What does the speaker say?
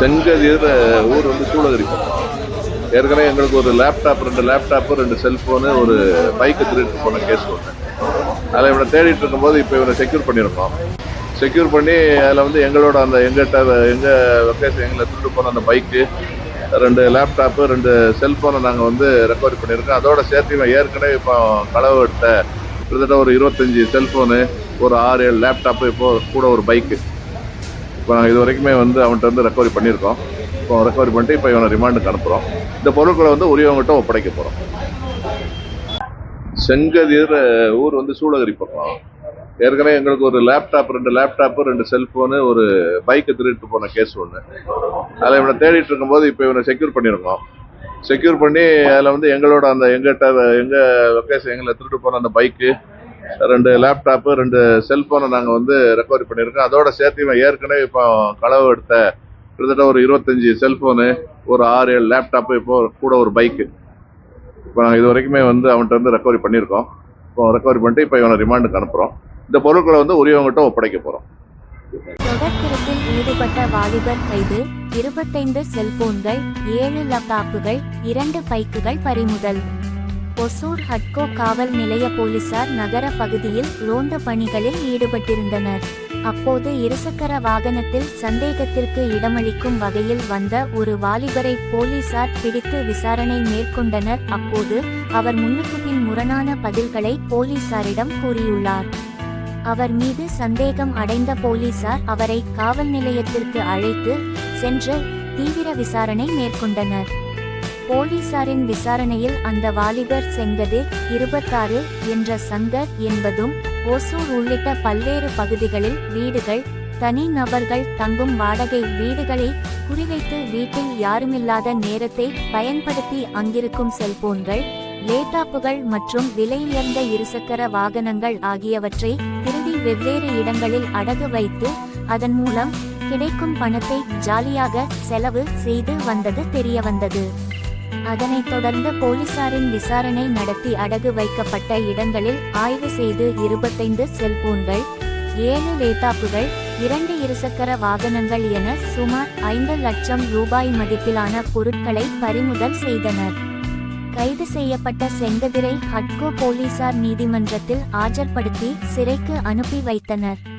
செங்கதியில் ஊர் வந்து சூளகிரி. பக்கம் ஏற்கனவே எங்களுக்கு ஒரு லேப்டாப் ரெண்டு லேப்டாப்பு ரெண்டு செல்ஃபோனு ஒரு பைக்கு திருட்டு போன கேஸ் ஒன்று அதில் இவனை தேடிட்டு இருக்கும்போது இப்போ இவனை செக்யூர் பண்ணியிருக்கோம். செக்யூர் பண்ணி அதில் வந்து எங்களோட அந்த எங்கிட்ட எங்கள் லொக்கேஷன் எங்களை திருட்டு போன அந்த பைக்கு ரெண்டு லேப்டாப்பு ரெண்டு செல்ஃபோனை நாங்கள் வந்து ரெக்கவரி பண்ணியிருக்கோம். அதோட சேர்த்து இவன் ஏற்கனவே இப்போ களவு எடுத்த கிட்டத்தட்ட ஒரு இருபத்தஞ்சி செல்ஃபோனு ஒரு ஆறு ஏழு லேப்டாப்பு இப்போ கூட ஒரு பைக்கு இப்போ நாங்கள் இது வரைக்குமே வந்து அவன்கிட்ட வந்து ரெக்கவரி பண்ணியிருக்கோம். இப்போ ரெக்கவரி பண்ணிட்டு இப்போ இவனை ரிமாண்டுக்கு அனுப்புகிறோம் இந்த பொருட்களை வந்து உரியவங்ககிட்ட ஒப்படைக்க போகிறோம் செங்கதிர் ஊர் வந்து சூளகிரி பக்கம். ஏற்கனவே எங்களுக்கு ஒரு லேப்டாப் ரெண்டு லேப்டாப்பு ரெண்டு செல்ஃபோனு ஒரு பைக்கை திருட்டு போன கேஸ் ஒன்று அதில் இவனை தேடிட்டு இருக்கும்போது இப்போ இவனை செக்யூர் பண்ணியிருக்கோம். செக்யூர் பண்ணி அதில் வந்து எங்களோட அந்த எங்கிட்ட எங்கள் லொக்கேஷன் எங்களை திருட்டு போன அந்த பைக்கு ரெண்டு லேப்டாப்பு ரெண்டு செல்ஃபோனை நாங்கள் வந்து ரெக்கவரி பண்ணியிருக்கோம். அதோட சேர்த்து ஏற்கனவே இப்போ களவு எடுத்த கிட்டத்தட்ட ஒரு இருபத்தஞ்சி செல்ஃபோனு ஒரு ஆறு ஏழு லேப்டாப்பு இப்போ கூட ஒரு பைக்கு இப்போ நாங்கள் இது வரைக்குமே வந்து அவன்கிட்ட வந்து ரெக்கவரி பண்ணியிருக்கோம். இப்போ ரெக்கவரி பண்ணிட்டு இப்போ இவனை ரிமாண்டுக்கு அனுப்புகிறோம் இந்த பொருட்களை வந்து உரியவங்ககிட்ட ஒப்படைக்க போகிறோம் தொடர் ஈடுபட்ட வாலிபர் கைது இருபத்தைந்து செல்போன்கள் ஏழு லேப்டாப்புகள் இரண்டு பைக்குகள் பறிமுதல். ஒசூர் ஹட்கோ காவல் நிலைய போலீசார் நகர பகுதியில் ரோந்து பணிகளில் ஈடுபட்டிருந்தனர். அப்போது இருசக்கர வாகனத்தில் சந்தேகத்திற்கு இடமளிக்கும் வகையில் வந்த ஒரு வாலிபரை போலீசார் பிடித்து விசாரணை மேற்கொண்டனர். அப்போது அவர் முன்னுக்கு பின் முரணான பதில்களை போலீசாரிடம் கூறியுள்ளார். அவர் மீது சந்தேகம் அடைந்த போலீசார் அவரை காவல் நிலையத்திற்கு அழைத்து சென்று தீவிர விசாரணை மேற்கொண்டனர். போலீசாரின் விசாரணையில் அந்த வாலிபர் செங்கதிர் இருபத்தாறு என்ற சங்கர் என்பதும் ஓசூர் உள்ளிட்ட பல்வேறு பகுதிகளில் வீடுகள் தனி நபர்கள் தங்கும் வாடகை வீடுகளை குறிவைத்து வீட்டில் யாருமில்லாத நேரத்தை பயன்படுத்தி அங்கிருக்கும் செல்போன்கள் லேட்டாப்புகள் மற்றும் விலையுயர்ந்த இருசக்கர வாகனங்கள் ஆகியவற்றை திருடி வெவ்வேறு இடங்களில் அடகு வைத்து அதன் மூலம் கிடைக்கும் பணத்தை ஜாலியாக செலவு செய்து வந்தது தெரியவந்தது. அதனைத் தொடர்ந்து போலீசாரின் விசாரணை நடத்தி அடகு வைக்கப்பட்ட இடங்களில் ஆய்வு செய்து இருபத்தைந்து செல்போன்கள் ஏழு லேட்டாப்புகள் இரண்டு இருசக்கர வாகனங்கள் என சுமார் ஐந்து லட்சம் ரூபாய் மதிப்பிலான பொருட்களை பறிமுதல் செய்தனர். கைது செய்யப்பட்ட செங்கதிரை ஹட்கோ போலீசார் நீதிமன்றத்தில் ஆஜர்படுத்தி சிறைக்கு அனுப்பி வைத்தனர்.